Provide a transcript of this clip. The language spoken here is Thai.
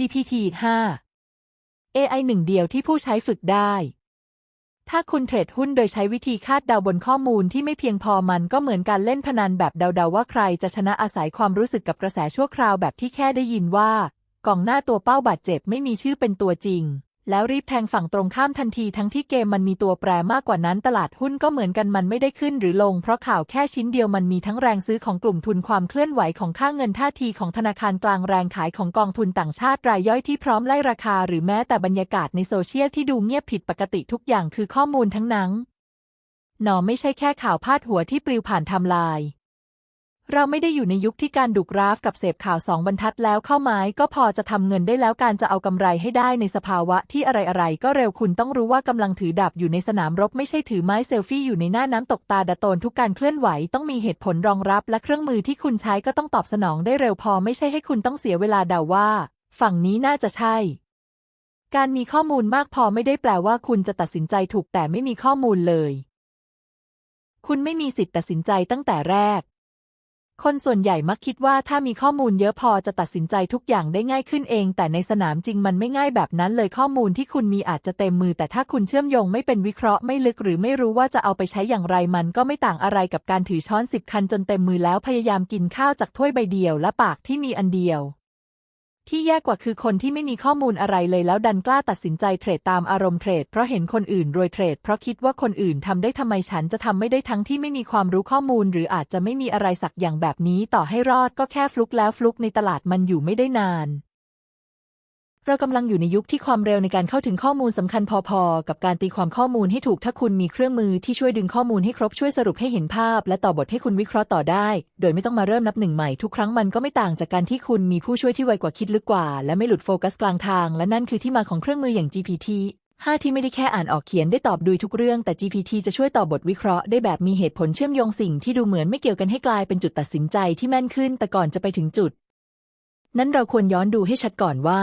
GPT 5 AI หนึ่งเดียวที่ผู้ใช้ฝึกได้ ถ้าคุณเทรดหุ้นโดยใช้วิธีคาดเดาบนข้อมูลที่ไม่เพียงพอมันก็เหมือนการเล่นพนันแบบเดาๆว่าใครจะชนะอาศัยความรู้สึกกับกระแสชั่วคราวแบบที่แค่ได้ยินว่ากองหน้าตัวเป้าบาดเจ็บไม่มีชื่อเป็นตัวจริง แล้วรีบแทงฝั่งตรงข้ามทันทีทั้งที่เกมมันมีตัวแปรมากกว่านั้นตลาดหุ้นก็เหมือนกันมันไม่ได้ขึ้นหรือลง เพราะข่าวแค่ชิ้นเดียวมันมีทั้งแรงซื้อของกลุ่มทุนความเคลื่อนไหวของค่าเงินท่าทีของธนาคารกลางแรงขายของกองทุนต่างชาติรายย่อยที่พร้อมไล่ราคา หรือแม้แต่บรรยากาศในโซเชียลที่ดูเงียบผิดปกติทุกอย่างคือข้อมูลทั้งนั้นหนอไม่ใช่แค่ข่าวพาดหัวที่ปลิวผ่านไทำลาย เราไม่ได้อยู่ในยุคที่การดุกราฟกับเสพข่าวสองบรรทัดแล้วเข้าไม้ก็พอจะทำเงินได้แล้วการจะเอากำไรให้ได้ในสภาวะที่อะไรๆก็เร็วคุณต้องรู้ว่ากำลังถือดาบอยู่ในสนามรบไม่ใช่ถือไม้เซลฟี่อยู่ในหน้าน้ำตกตาดะโตนทุกการเคลื่อนไหวต้องมีเหตุผลรองรับและเครื่องมือที่คุณใช้ก็ต้องตอบสนองได้เร็วพอไม่ใช่ให้คุณต้องเสียเวลาเดาว่า ฝั่งนี้น่าจะใช่การมีข้อมูลมากพอไม่ได้แปลว่าคุณจะตัดสินใจถูกแต่ไม่มีข้อมูลเลย คุณไม่มีสิทธิ์ตัดสินใจตั้งแต่แรก คนส่วนใหญ่มักคิดว่าถ้ามีข้อมูลเยอะพอจะตัดสินใจทุกอย่างได้ง่ายขึ้นเอง แต่ในสนามจริงมันไม่ง่ายแบบนั้นเลยข้อมูลที่คุณมีอาจจะเต็มมือ แต่ถ้าคุณเชื่อมโยงไม่เป็นวิเคราะห์ไม่ลึกหรือไม่รู้ว่าจะเอาไปใช้อย่างไรมันก็ไม่ต่างอะไรกับการถือช้อนสิบคันจนเต็มมือแล้วพยายามกินข้าวจากถ้วยใบเดียวและปากที่มีอันเดียว ที่แย่กว่าคือคนที่ไม่มีข้อมูลอะไรเลยแล้วดันกล้าตัดสินใจเทรดตามอารมณ์เทรดเพราะเห็นคนอื่นรวยเทรด เพราะคิดว่าคนอื่นทำได้ทำไมฉันจะทำไม่ได้ทั้งที่ไม่มีความรู้ข้อมูล หรืออาจจะไม่มีอะไรสักอย่างแบบนี้ ต่อให้รอดก็แค่ฟลุกแล้วฟลุกในตลาดมันอยู่ไม่ได้นาน เรากำลังอยู่ในยุคที่ความเร็วในการเข้าถึงข้อมูลสำคัญพอๆ กับการตีความข้อมูลให้ถูกถ้าคุณมีเครื่องมือที่ช่วยดึงข้อมูลให้ครบช่วยสรุปให้เห็นภาพ และต่อบทให้คุณวิเคราะห์ต่อได้ โดยไม่ต้องมาเริ่มนับหนึ่งใหม่ทุกครั้งมันก็ไม่ต่างจากการที่คุณมีผู้ช่วยที่ไวกว่าคิดลึกกว่า และไม่หลุดโฟกัสกลางทาง และนั่นคือที่มาของเครื่องมืออย่าง GPT 5 ที่ไม่ได้แค่อ่านออกเขียนได้ตอบดุยทุกเรื่อง แต่ GPT จะช่วยตอบบทวิเคราะห์ได้แบบมีเหตุผลเชื่อมโยงสิ่งที่ดูเหมือนไม่เกี่ยวกันให้กลายเป็นจุดตัดสินใจที่แม่นขึ้น แต่ก่อนจะไปถึงจุด นั้นเราควรย้อนดูให้ชัดก่อนว่า